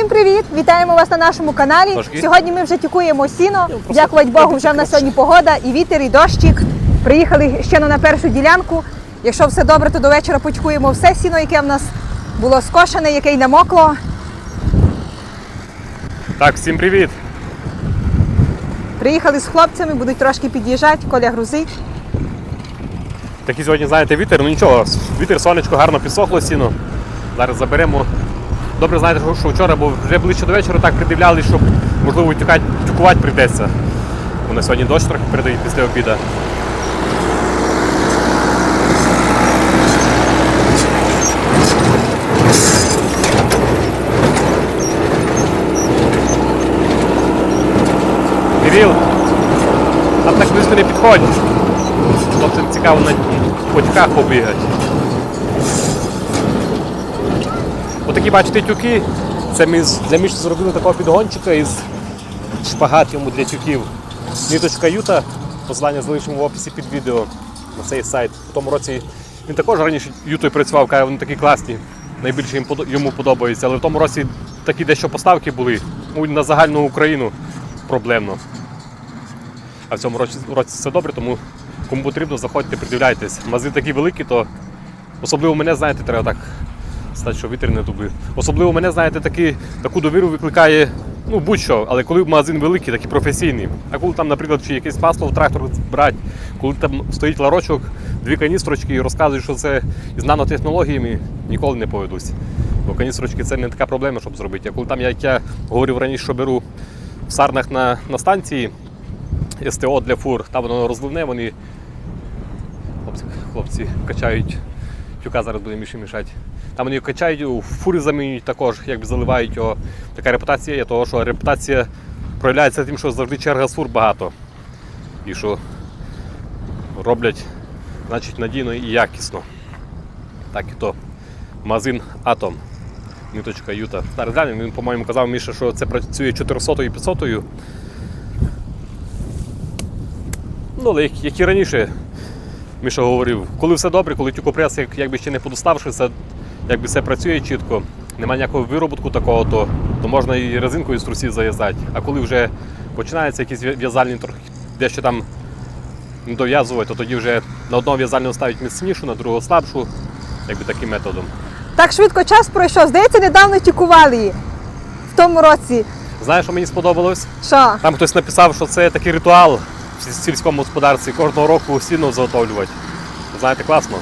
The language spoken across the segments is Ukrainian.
Всім привіт! Вітаємо вас на нашому каналі. Трошки. Сьогодні ми вже тікуємо сіно. Дякувати Богу, вже в нас сьогодні погода, і вітер, і дощик. Приїхали ще на першу ділянку. Якщо все добре, то до вечора потікуємо все сіно, яке в нас було скошене, яке й намокло. Так, всім привіт! Приїхали з хлопцями, будуть трошки під'їжджати, коля грузить. Такий сьогодні, знаєте, вітер, ну нічого, вітер, сонечко, гарно підсохло сіно. Зараз заберемо. Добре, знаєте, що- що вчора, бо вже ближче до вечора так придивлялись, щоб можливо тюкати, тюкувати прийдеться. Бо на сьогодні дощ трохи передають після обіду. Кирил, там так близько не підходь. Хлопцям цікаво на потіках побігати. Отакі, бачите, тюки. Це ми для Міші зробили такого підгончика із шпагат йому для тюків. Ніточка Юта, посилання залишимо в описі під відео на цей сайт. В тому році він також раніше Ютою працював, каже, вони такі класні. Найбільше йому подобається. Але в тому році такі дещо поставки були. На загальну Україну проблемно. А в цьому році, році все добре, тому кому потрібно, заходьте, придивляйтесь. Мази такі великі, то особливо мене, знаєте, треба так стати, що вітер не дуби. Особливо мене, знаєте, такі, таку довіру викликає ну, будь-що, але коли магазин великий, такий професійний. А коли там, наприклад, чи якесь масло в трактор брати, коли там стоїть ларочок, дві каністрочки і розказують, що це з нанотехнологіями, ніколи не поведусь. Бо каністрочки це не така проблема, щоб зробити. А коли там, як я говорив раніше, що беру в сарнах на, на станції, СТО для фур, там воно розливне, вони хлопці, хлопці качають тюка, зараз буде міші мішати. Там вони качають, фури замінюють також, якби заливають його. Така репутація є, того що репутація проявляється тим, що завжди черга з фур багато. І що роблять значить, надійно і якісно. Так і то. Магазин Атом. Ниточка Юта. Зараз глянемо, він, по-моєму, казав Міша, що це працює 400 і 500 Ну, але як, і раніше, Міша говорив, коли все добре, коли тюкопрес, як, якби ще не подоставши, все, якби все працює чітко, немає ніякого виробутку такого, то, то можна і резинкою з трусів зав'язати. А коли вже починаються якісь в'язальні дещо там не дов'язувати, то тоді вже на одного в'язального ставить міцнішу, на другого слабшу, якби таким методом. Так швидко час пройшов. Здається, недавно тікували її в тому році. Знаєш, що мені сподобалось? Що? Там хтось написав, що це такий ритуал в сільському господарстві кожного року сіно заготовлювати. Знаєте, класно.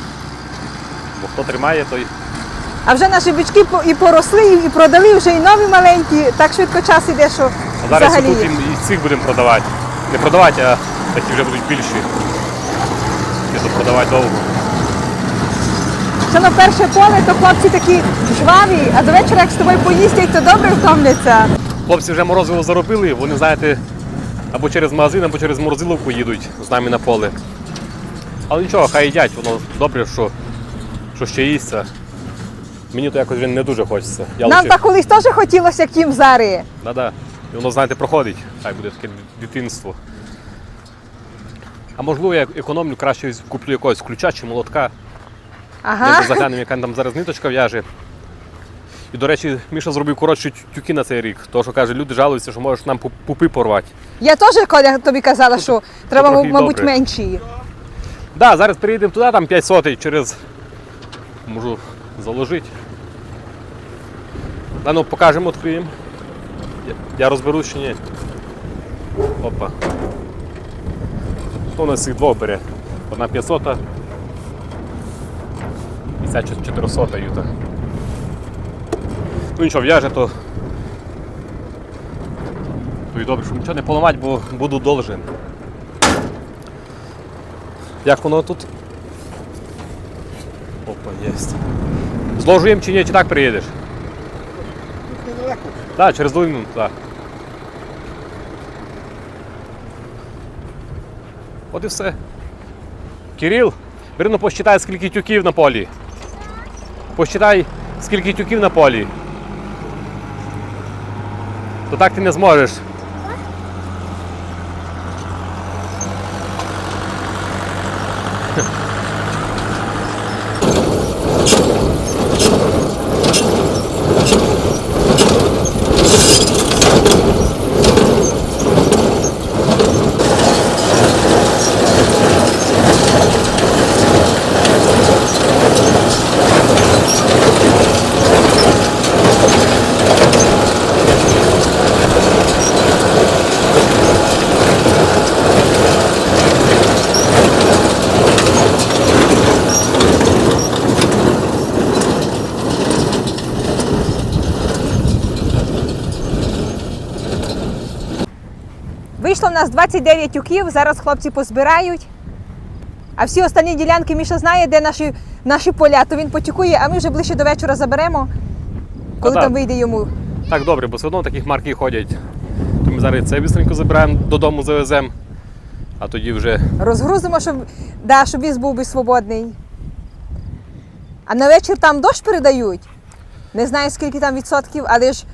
Бо хто тримає, той. А вже наші бички і поросли, і продали вже і нові маленькі. Так швидко час іде, що А зараз взагалі. тут і цих будемо продавати. Не продавати, а такі вже будуть більші. І тут продавати довго. Що на перше поле, то хлопці такі жваві, а до вечора, як з тобою поїздять, то добре втомляться. Хлопці вже морозиво заробили, вони, знаєте, або через магазин, або через морозиловку їдуть з нами на поле. Але нічого, хай їдять, воно добре, що, що ще їсться. Мені то якось вже не дуже хочеться. Я Нам лучше- так колись теж хотілося, як їм зараз. Да-да. І воно, знаєте, проходить. Хай буде таке дитинство. А можливо, я економлю, краще куплю якогось ключа чи молотка. Ага. Ми заглянемо, яка там зараз ниточка в'яже. І, до речі, Міша зробив коротші тю- тюки на цей рік. Тому що каже, люди жалуються, що можеш нам пу- пупи порвати. Я теж, Коля, тобі казала, що треба, трохи мабуть, добре. менші. Так, да, зараз переїдемо туди, там 5 сотий через. Можу заложити. А ну покажемо, відкриємо. Я, розберусь чи ні. Опа. Хто у нас їх двох бере? Одна 500, і ця 400 юта. Ну нічого, в'яже, то. То і добре, щоб нічого не поламати, бо буду должен. Як воно тут? Опа, єсть. Зложуємо чи ні, чи так приїдеш? Так, через долину, так. От і все. Кирил, бери ну посчитай, скільки тюків на полі. Посчитай, скільки тюків на полі. То так ти не зможеш. Вийшло в нас 29 тюків, зараз хлопці позбирають. А всі останні ділянки Міша знає, де наші, наші поля, то він потюкує, а ми вже ближче до вечора заберемо, коли так. там вийде йому. Так, добре, бо все одно таких марки ходять. То ми зараз це бістренько забираємо, додому завеземо, а тоді вже Розгрузимо, щоб, да, щоб віз був би свободний. А на вечір там дощ передають. Не знаю, скільки там відсотків, але ж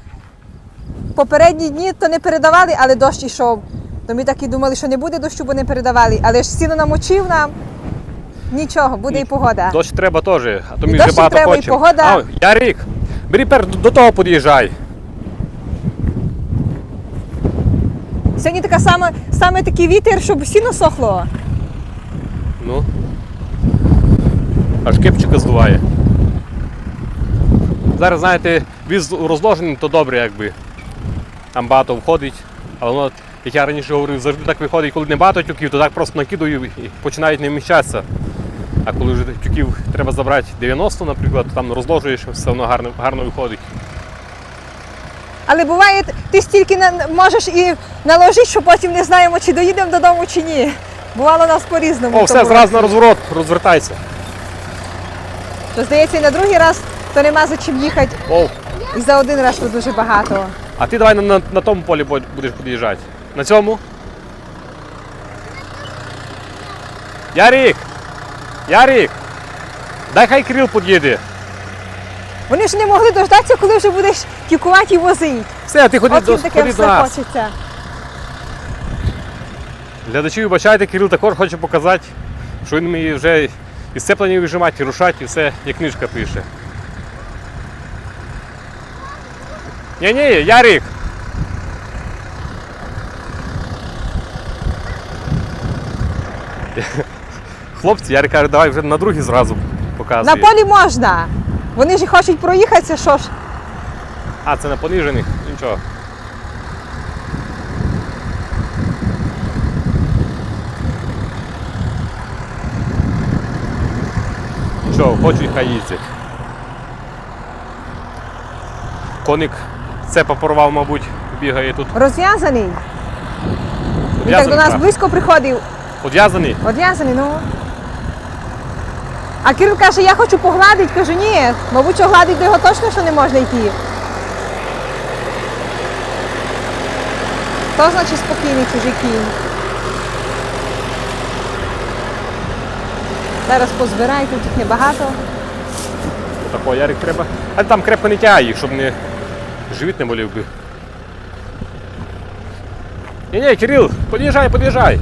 попередні дні то не передавали, але дощ ішов. То ми так і думали, що не буде дощу, бо не передавали. Але ж сіно намочив нам. Нічого, буде і погода. дощ треба теж, а то ми вже багато треба, і погода. А, Ярик, бери пер до того під'їжджай. Сьогодні така саме, саме такий вітер, щоб сіно сохло. Ну. Аж кепчика здуває. Зараз, знаєте, віз розложений, то добре, якби. Там багато входить, але воно, як я раніше говорив, завжди так виходить, коли не багато тюків, то так просто накидаю і починають не вміщатися. А коли вже тюків треба забрати 90, наприклад, то там розложуєш, все одно гарно, гарно виходить. Але буває, ти стільки на- можеш і наложити, що потім не знаємо, чи доїдемо додому, чи ні. Бувало нас по-різному. О, все, тому зразу на розворот, розвертайся. То здається, і на другий раз то нема за чим їхати. О, І за один раз то дуже багато. А ти давай на, на, на тому полі будеш під'їжджати. На цьому? Ярик! Ярик! Дай хай Кирил під'їде. Вони ж не могли дождатися, коли вже будеш тікувати і возити. Все, ти ходи, От до, їм таке ходи до все нас. хочеться. Глядачі, вибачайте, Кирил також хоче показати, що він вміє вже і сцеплення вижимати, і рушати, і все, як книжка пише. Ні-ні, Ярик! Хлопці, Ярик каже, давай вже на другий зразу На полі можна. Вони ж хочуть проїхатися, що ж. А, це на понижених? Нічого. Нічого, хочуть, хай їздять. Коник цепа порвав, мабуть, бігає тут. Розв'язаний. Він так до нас близько приходив. Одв'язаний? Одв'язаний, ну. А Кирил каже, я хочу погладити. Кажу, ні, мабуть, що гладить до його точно, що не можна йти. То значить спокійний чужий кінь. Зараз позбирай, тут їх небагато. Такого Ярик треба. А там крепко не тягай їх, щоб не живіт не болів би. Ні, ні, Кирил, під'їжджай, під'їжджай.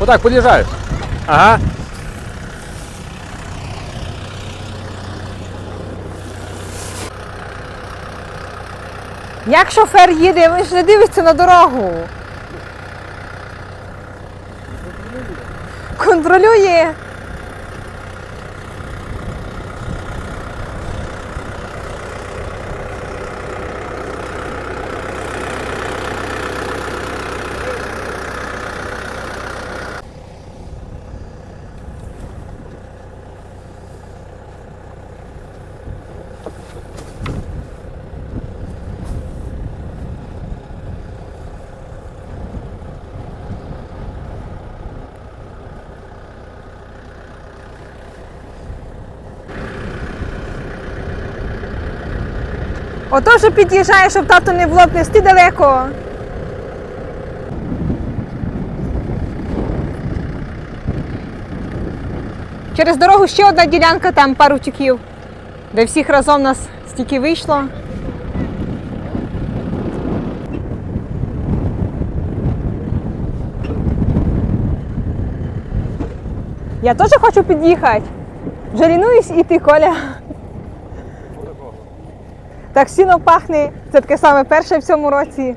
Отак, під'їжджай. Ага. Як шофер їде, він ж не дивиться на дорогу. Контролює. Ото вже під'їжджає, щоб тато не було нести далеко. Через дорогу ще одна ділянка, там пару тюків, де всіх разом нас стільки вийшло. Я теж хочу під'їхати. Вже лінуюсь іти, Коля. Так сіно пахне. Це таке саме перше в цьому році.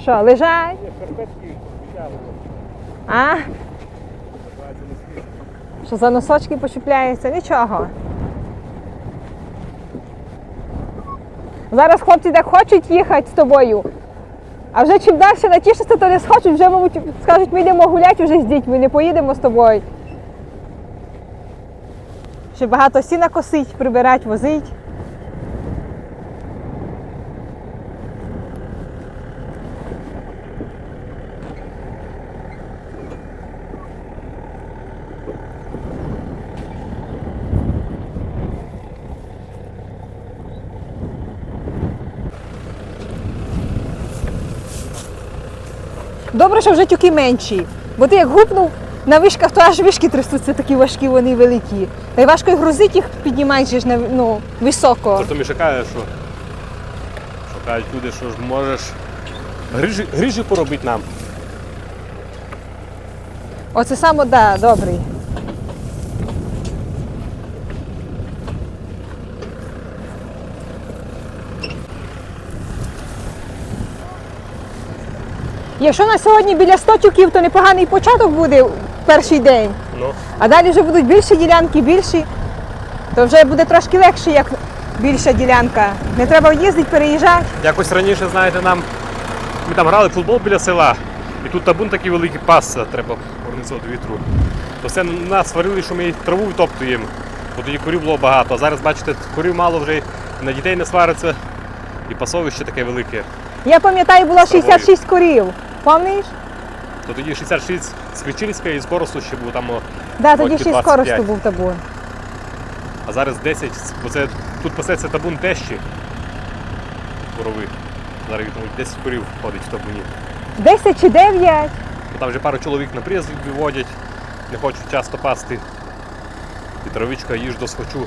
Що, лежать? А? Що за носочки почіпляються? Нічого. Зараз хлопці так хочуть їхати з тобою. А вже чим далі натішиться, то не схочуть, вже, мабуть, скажуть, ми йдемо гуляти вже з дітьми, не поїдемо з тобою. Ще багато сіна косить, прибирать, возить. Добре, що вже тюки менші. Бо ти як гупнув на вишках, то аж вишки трясуться такі важкі, вони великі. Та й важко і грузити їх піднімаєш ж на ну, високо. Зато мені шукає, що, шукають люди, що ж можеш грижі, грижі поробити нам. Оце саме, да, добрий. Якщо на сьогодні біля 100 тюків, то непоганий початок буде в перший день. Ну, А далі вже будуть більші ділянки, більші, то вже буде трошки легше, як більша ділянка. Не треба їздити, переїжджати. якось раніше, знаєте, нам ми там грали футбол біля села, і тут табун такий великий пас, треба повернутися вітру. То все нас сварили, що ми траву втоптуємо, бо тоді курів було багато. А зараз, бачите, курів мало вже на дітей не свариться, і пасовище таке велике. Я пам'ятаю, було З травою. 66 корів. Пам'ятаєш? То тоді 66 з Квічильська і з ще було там, Да, тоді Років 6 25. скоросту був табун. а зараз 10, бо це тут пасеться табун тещі. Корови. Зараз їх, мабуть, 10 курів ходить в табуні. 10 чи 9. Бо Там вже пару чоловік на приїзд виводять, не хочуть часто пасти. І травичка їж досхочу.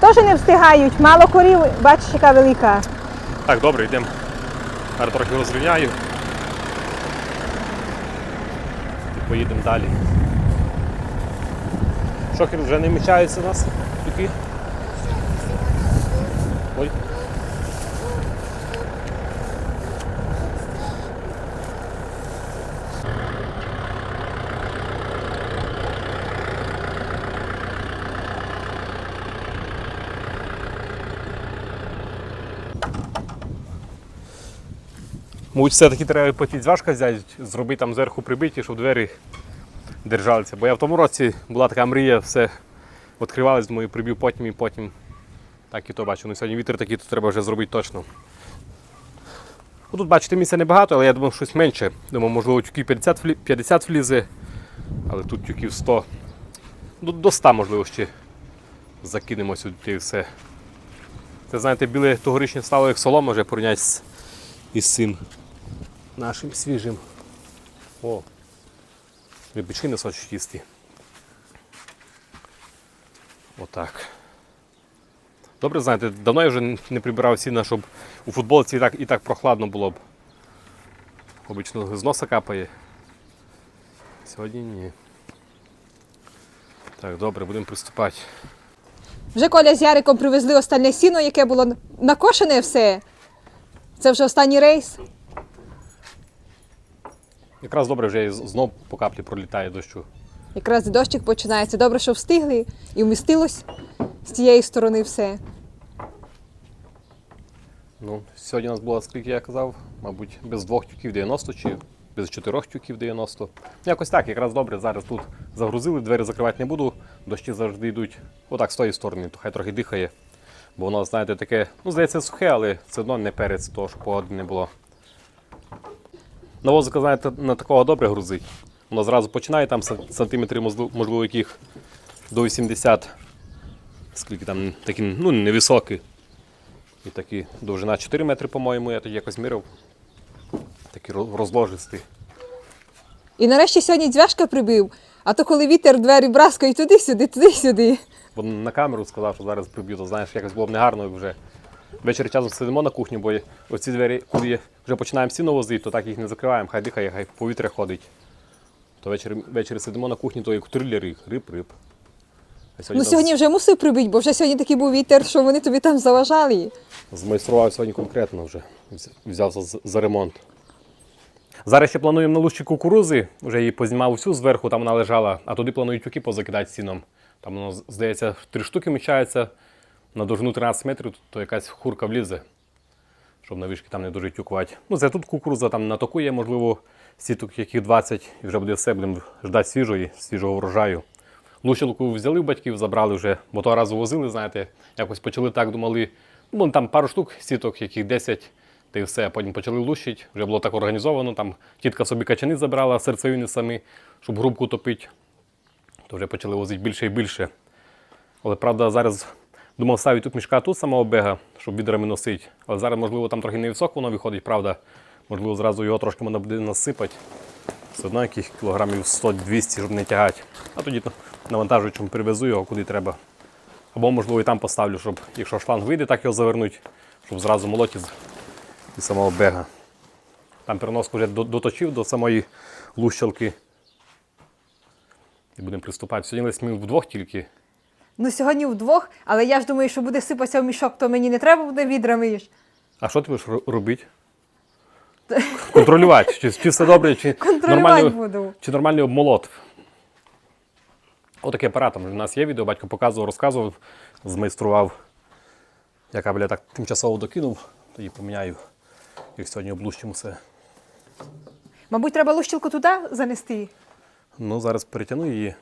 Теж не встигають, мало корів, бачиш, яка велика. Так, добре, йдемо. Зараз трохи розрівняю. І поїдемо далі. Шохер вже не мічається у нас. Ой. Мабуть, все-таки треба потізважка взяти, зробити там зверху прибиті, щоб двері держалися. Бо я в тому році була така мрія, все відкривалось, думаю, прибив потім і потім. Так і то бачу. Ну сьогодні вітер такий, то треба вже зробити точно. Ну, Тут, бачите, місця небагато, але я думав, щось менше. Думав, можливо, тюків 50, влі- 50 влізе, але тут тюків 100. Ну, до 100, можливо, ще закинемо сюди все. Це, знаєте, біле тогорічне стало як солома вже порівняти з, із цим нашим свіжим. О, рибички несуть чисті. Отак. Добре, знаєте, давно я вже не прибирав сіна, щоб у футболці і так, і так прохладно було б. Обично з носа капає. Сьогодні ні. Так, добре, будемо приступати. Вже Коля з Яриком привезли останнє сіно, яке було накошене все. Це вже останній рейс. Якраз добре вже і знов по каплі пролітає дощу. Якраз і дощик починається. Добре, що встигли і вмістилось з тієї сторони все. Ну, сьогодні у нас було, скільки я казав, мабуть, без двох тюків 90 чи без чотирьох тюків 90. Якось так, якраз добре. Зараз тут загрузили, двері закривати не буду. Дощі завжди йдуть отак з тої сторони, то хай трохи дихає. Бо воно, знаєте, таке, ну, здається, сухе, але все одно не перець, того, що погоди не було. Навозика, знаєте, на такого добре грузить. Воно зразу починає там сан- сантиметрів, можливо, яких до 80. Скільки там такі, ну, невисокі. І такі довжина 4 метри, по-моєму, я тоді якось міряв. Такий роз- розложистий. І нарешті сьогодні дзвяшка прибив, а то коли вітер двері браскають туди-сюди, туди-сюди. Бо на камеру сказав, що зараз приб'ю, то знаєш, якось було б негарно вже. Ввечері часом сидимо на кухні, бо оці двері, коли вже починаємо сіно возити, то так їх не закриваємо, хай дихає, хай повітря ходить. То ввечері, ввечері сидимо на кухні, то як трилери, риб-риб. Ну сьогодні вже мусив прибити, бо вже сьогодні такий був вітер, що вони тобі там заважали. Змайстрував сьогодні конкретно вже. Взявся за ремонт. Зараз ще плануємо на лущі кукурузи, вже її познімав всю зверху, там вона лежала, а туди планують тюки позакидати сіном. Там воно, здається, три штуки мічається на довжину 13 метрів, то якась хурка влізе. щоб на вишки там не дуже тюкувати. Ну, це тут кукурудза там натокує, можливо, сіток яких 20, і вже буде все, будемо ждати свіжої, свіжого врожаю. Лущилку взяли в батьків, забрали вже, бо того разу возили, знаєте, якось почали так, думали, ну там пару штук сіток, яких 10, та й все. Потім почали лущити, вже було так організовано. Там тітка собі качани забрала, серцевини самі, щоб грубку топити. То вже почали возити більше і більше. Але правда, зараз думав ставити тут мішка тут самого бега, щоб відрами носити. Але зараз, можливо, там трохи невисоко воно виходить, правда. Можливо, зразу його трошки можна буде насипати. Все одно яких кілограмів 100-200, щоб не тягати. А тоді навантажуючим привезу його куди треба. Або, можливо, і там поставлю, щоб якщо шланг вийде, так його завернуть, щоб зразу молоті з самого бега. Там переноску вже доточив до самої лущалки. І будемо приступати. Сьогодні ми вдвох тільки. Ну сьогодні вдвох, але я ж думаю, що буде сипатися в мішок, то мені не треба буде відрами. ж. А що ти будеш робити? Контролювати, чи, чи все добре, чи нормальний, буду. чи нормальний обмолот. Отакий апарат. У нас є відео, батько показував, розказував, змайстрував. Я кабеля так тимчасово докинув, тоді поміняю, як сьогодні облущимо все. Мабуть, треба лущилку туди занести. Ну, зараз перетягну її.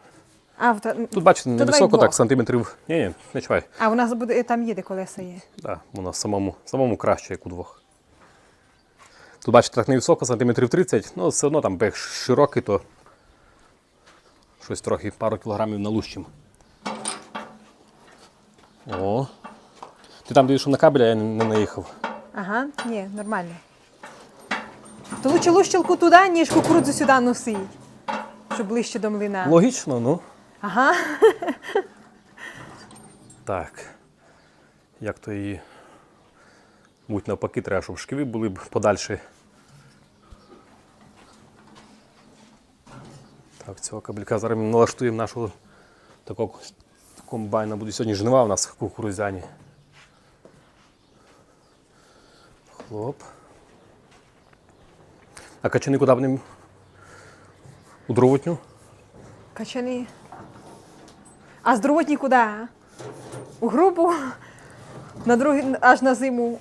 А, в та- Тут, бачите, невисоко, двох. так, сантиметрів. Ні, ні, не чувай. а у нас буде там є, де колеса є. Да, воно самому, самому краще, як у двох. Тут, бачите, так невисоко, сантиметрів 30, ну все одно там бег широкий, то щось трохи пару кілограмів налущим. О. Ти там дивишся на кабель, а я не, не наїхав. Ага, ні, нормально. То лучше лущилку туди, ніж кукурудзу сюди носить. Щоб ближче до млина. Логічно, ну. Ага. Так. Як то її. Будь навпаки, треба, щоб шківи були б подальші. Так, цього кабелька зараз ми налаштуємо нашого такого комбайна. Буде сьогодні жнива у нас кукурузяні. Хлоп. А качани куди будемо? У дровотню? Качани. А з друготні куди? У грубу? На другий, аж на зиму.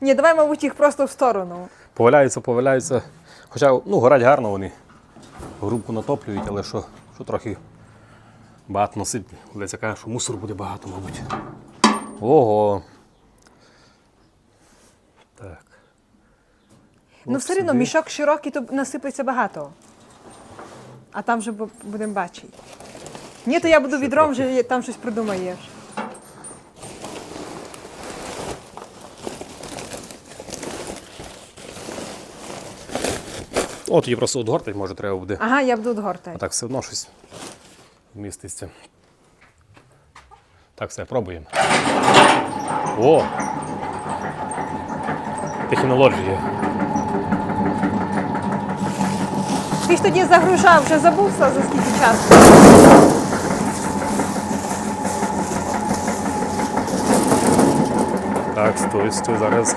Ні, давай, мабуть, їх просто в сторону. Поваляються, поваляються. Хоча ну, горять гарно вони. Грубку натоплюють, але що, що трохи багато носить. Леся каже, що мусору буде багато, мабуть. Ого. Так. Ну, От все одно, мішок широкий, то насипеться багато. А там вже будемо бачити. Ні, то я буду відром, вже там щось придумаєш. От її просто одгортать, може, треба буде. Ага, я буду А догортати. так все одно щось вміститься. Так, все, пробуємо. О! Технологія. Ти ж тоді загружав, вже забувся за скільки часу. Так, стой, стой, зараз.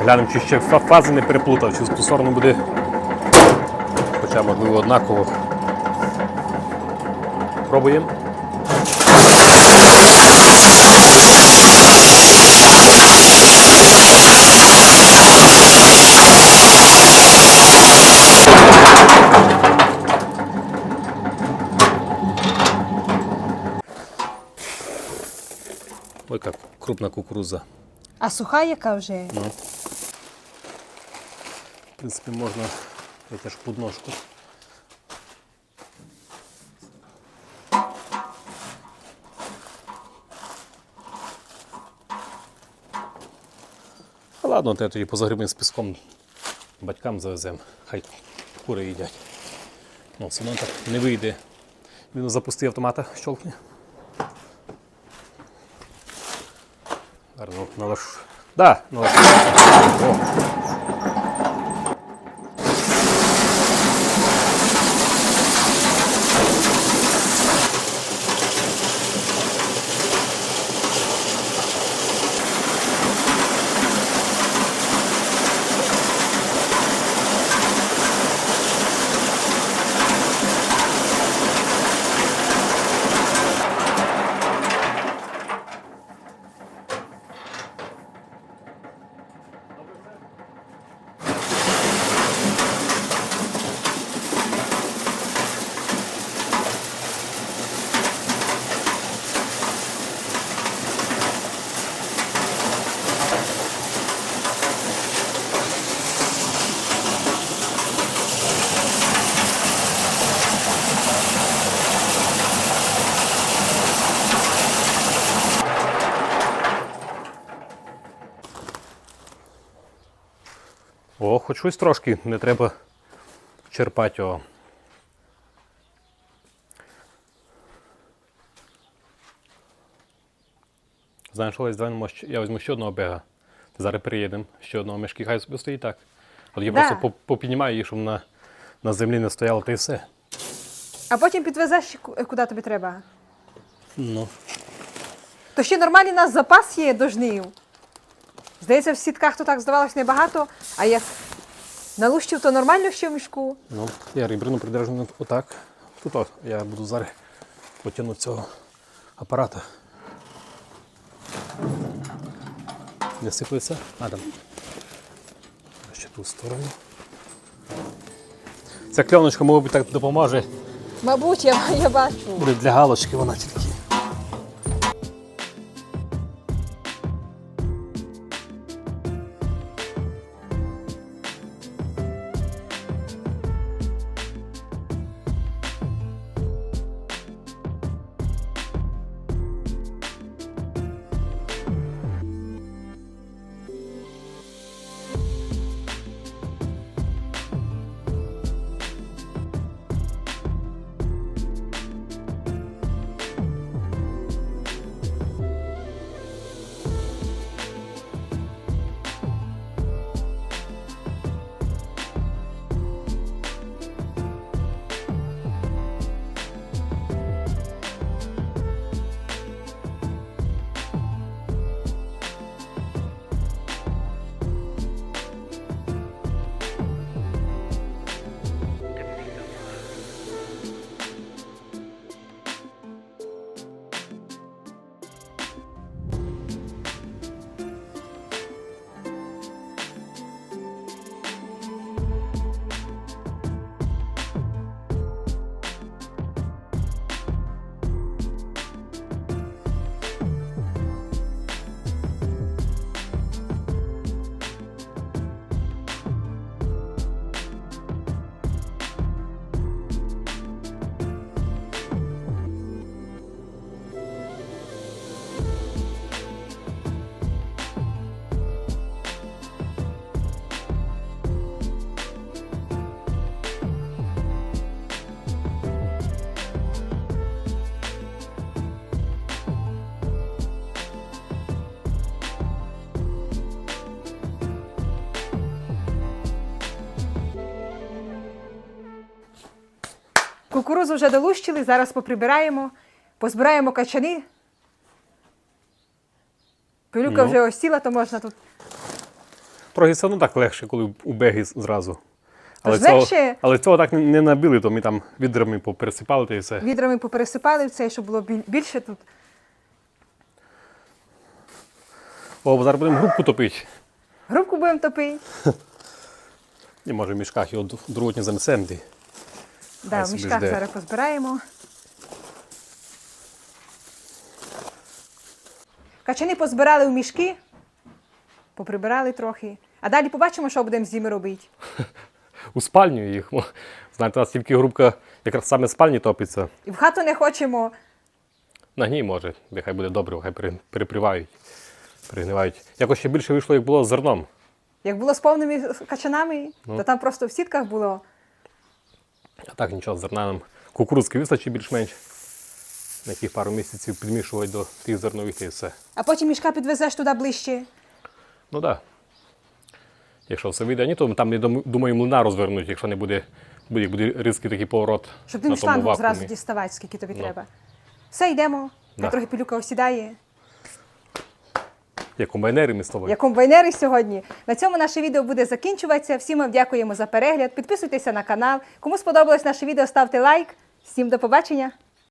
Глянемо, чи ще фа- фази не переплутав, чи сторону буде. Хоча, можливо, однаково. Пробуємо. Ой, як крупна кукуруза. А суха яка вже? Ну. В принципі, можна я теж подножку. Ладно, те тоді позагрібним з піском батькам завеземо. Хай кури їдять. Ну, все одно так не вийде. Він запусти автомата, щолкне. Зараз ну. Да, налаш... О. щось трошки, не треба черпати його. Знаєш, Олесь, давай я візьму ще одного бега. Зараз переїдемо, ще одного мішки, хай собі стоїть так. От я Да. просто попіднімаю їх, щоб на, на землі не стояло, та й все. А потім підвезеш куди тобі треба. Ну. То ще нормальний у нас запас є до жнив. Здається, в сітках то так здавалось небагато, а як налущив, то нормально ще в мішку. Ну, я ребрину придержу отак. Тут от, я буду зараз потягнути цього апарата. Не сиплеться? Адам. Ще ту сторону. Ця кльоночка, мабуть, так допоможе. Мабуть, я, я бачу. Буде для галочки вона тільки. Кукурузу вже долущили, зараз поприбираємо, позбираємо качани. Пилюка Ну. вже осіла, то можна тут. Трохи все одно так легше, коли у беги з- зразу. Але ж цього, легше. але цього так не- не набили, то ми там відрами попересипали та і все. Відрами попересипали в цей, щоб було біль- більше тут. О, бо зараз будемо грубку топити. Грубку будемо топити. І може в мішках його друготні занесемо. Да, в мішках зараз позбираємо. Качани позбирали в мішки, поприбирали трохи. А далі побачимо, що будемо з ними робити. У спальню їх. Знаєте, у нас тільки грубка якраз саме в спальні топиться. І в хату не хочемо. На гній може, нехай буде добре, хай пере- перепривають, перегнивають. Якось ще більше вийшло, як було з зерном. Як було з повними качанами, Ну. то там просто в сітках було. А так нічого, зерна нам кукурудзки вистачить більш-менш. На яких пару місяців підмішувати до тих зернових і все. А потім мішка підвезеш туди ближче. Ну так. Да. Якщо все вийде, ні, то там, я дум- думаю, млина розвернуть, якщо не буде, буде, буде різкий такий поворот. Щоб тим тому шлангом зразу діставати, скільки тобі Ну. треба. Все, йдемо. Да. Трохи пілюка осідає. Як комбайнери ми з. Як комбайнери сьогодні. На цьому наше відео буде закінчуватися. Всім вам дякуємо за перегляд. Підписуйтеся на канал. Кому сподобалось наше відео, ставте лайк. Всім до побачення!